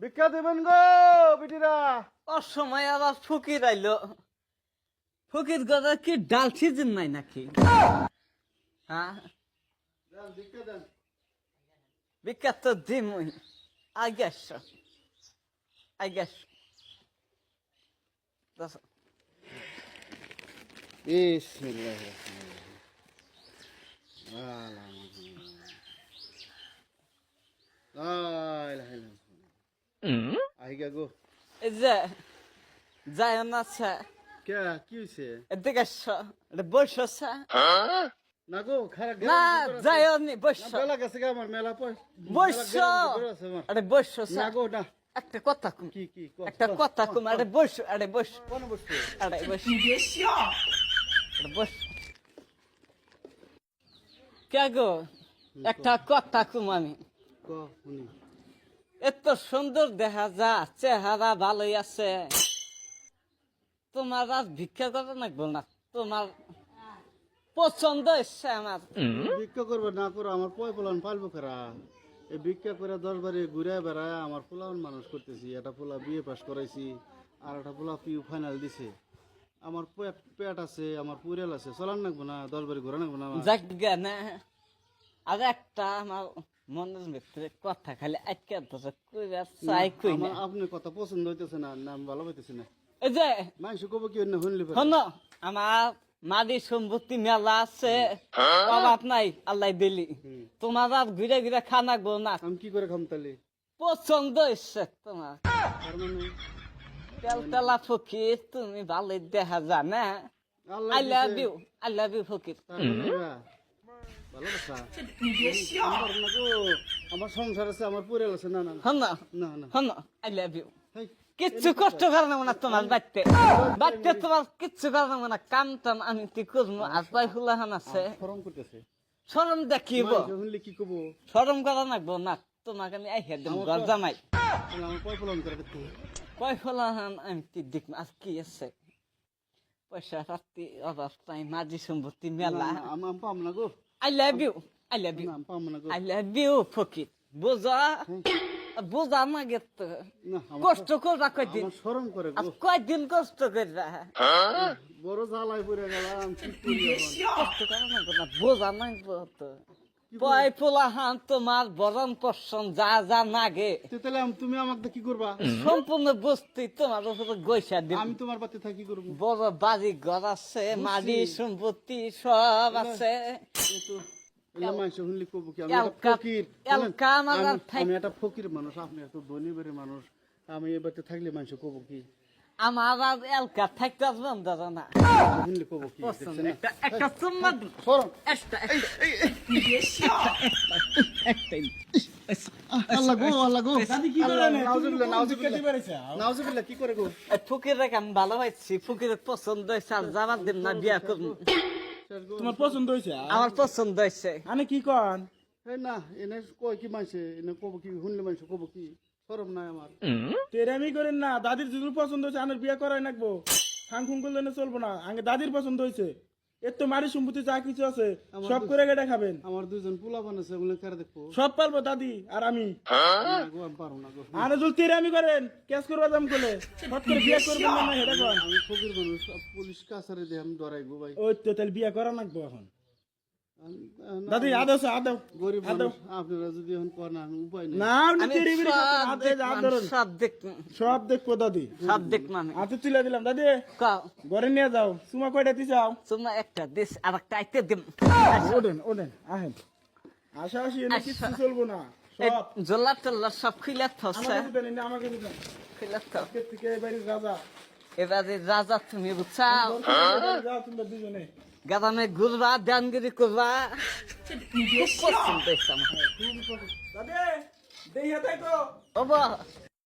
ভিক্ষা দেবেন গো বিটিরা। অসময় আবার ফকির আইলো। ফকির গদা কি ডাল সিজন নাই নাকি? হ্যাঁ? ভিক্ষা দেন। বিখ্যাত তো দিমুই। আগে আসো। আগে আসো। দশ- আহিগা গো এই যে যায় না সে কে কি হইছে এদিকে আসো এটা বসো সে না গো খারাপ না যায় নি বসো বেলা গেছে আমার মেলা পয় বসো আরে বসো না গো না একটা কথা কম কি কি একটা কথা ক, কম ক। আরে বসো আরে বসো কোন বসছো আরে বসো আরে বসো কে গো একটা কথা কম আমি ক শুনি এত সুন্দর দেখা যা চেহারা ভালোই আছে। তোমার আর ভিক্ষা করে নাকবো না তোমার পছন্দ এসছে আমার। ভিক্ষা করবে না করো আমার পয় পোলান পালবো কারা? এই ভিক্ষা করে দশ বারে ঘুরে বেড়ায় আমার পোলান মানুষ করতেছি একটা পোলা বিয়ে পাস করাইছি আর একটা পোলা পিউ ফাইনাল দিছে। আমার পেট পেট আছে আমার পুরেল আছে চলান নাকবো না দশ বারে ঘোরা নাকবো না যাক না আর একটা আমার মনের ভিতরে কথা খালি আটকে ধরে কইবা চাই কই না। আপনার কথা পছন্দ হইতেছে না না আমি ভালো পাইতেছি না। এই যে মানুষ কব কি অন্য শুনলি? শোনো আমার মাদি সম্পত্তি মেলা আছে অভাব নাই আল্লাহ দিলি। তোমার আর ঘুরে ঘুরে খানা গো না আমি কি করে খাম তাহলে? পছন্দ এসছে তোমার। মানে? তেলতেলা ফকির তুমি ভালো দেখা জানা। I love. You I love you ফকির। মানে এরা আমার না গো, আমার সংসার আছে আমার পুরেল আছে না না না, হন না না। আই লাভ ইউ কিচ্ছু কষ্ট করে। না না তোমার বাড়তে। বাড়তে তোমার কিচ্ছু করে না না কাম টাম আমি কি করব? আর পাই ফুলাহান আছে? ফরম করতেছে। সরম দেখিব। কি কব। সরম করা নাকবো না তোমাকে আমি আই হেদ আমার ঘর জামাই। আমার করে কয় ফুলাহান আমি কি দেখ আর কি আছে? পয়সা পাতি অভাব নাই মাঝি সম্পত্তি মেলা। না, আমি আমি পাম না গো। I love you I love you I love you ফকির বোঝা? বোঝা না গেত কষ্ট করবা কয়দিন? শরম করে কয়দিন কষ্ট করবা? বড় জ্বালাই পড়ে গেলাম? কষ্ট করা না না বোঝা নাই তো। পয় পোলা হান তোমার বরণ পোষণ যা যা নাগে। তাহলে তুমি আমাকে কি করবা? সম্পূর্ণ বস্তি তোমার উপরে দিন আমি তোমার পাতে থাকি করব। বড় বাড়ি ঘর আছে মাটি সম্পত্তি সব আছে। আমি একটা ফকির আমি একটা মানুষ আপনি এত ধনী বেড়ে মানুষ। আমি এবারে থাকলে মানুষ কব কি? আমার এলকা থাকতে আসবেন দাদা না কি পছন্দ। দেখছেন একটা একটা চুম্মা একটা একটা একটাই আল্লাহ গো আল্লাহ গো কি করে আল্লাহ, নাউজুবিল্লাহ, তুমি কোন নাউজুবিল্লাহ। দিকে বেড়েছে? নাউজুবিল্লাহ, কি করে গো ফকির রেখে আমি ভালো পাইছি ফকিরের পছন্দ হয়েছে আর দিন না বিয়া করব। তোমার পছন্দ হয়েছে আমার পছন্দ হয়েছে আনে কি কন না এনে কয় কি মানছে এনে কব কি শুনলে মানুষ কব কি শরম নাই আমার। তেরামি করেন না দাদির যদি পছন্দ হয়েছে আনের বিয়ে করাই নাকবো। ফুং করলে না চলবো না আগে দাদির পছন্দ হয়েছে। এর তো মারি সম্পত্তি যা কিছু আছে সব করে কেটে খাবেন। আমার দুজন পোলা বানাছে ওগুলো কারে দেখব। সব পারব দাদি আর আমি। পারব না আনে যদি তেরামি করেন কেস করবা দাম করলে হট করে বিয়ে করবেন না না হেটা আমি ফকির মানুষ পুলিশ কাছারে দিয়ে আমি ডরাই গো ভাই। ওই তো তাহলে বিয়ে করা নাকবো এখন। দাদি আদৌ আদৌ গরিব আদৌ আপনারা যদি এখন করেন আমি উপায় নেই। না আপনি সব ধরুন সব দেখব দাদি। সব দেখলাম আমি। হাতে তুলে দিলাম দাদি। কাও। ঘরে নিয়ে যাও। সুমা কয়টা দিছাও তোমরা একটা দিস আর একটা আইতে দিম। ওঠেন ওঠেন আহেন। আশাআশি এনে আচ্ছা। কিচ্ছু চলবো না সব। জোলা টোলা সব খুলে থসে। আমাকে দিবেন আমাকে দিবেন। খুলে থ। থেকে এবারে রাজা। এবারে রাজা তুমি বুঝাও যাও তোমরা দুজনে গাদামে ঘুরবা দানগিরি করবা। খুব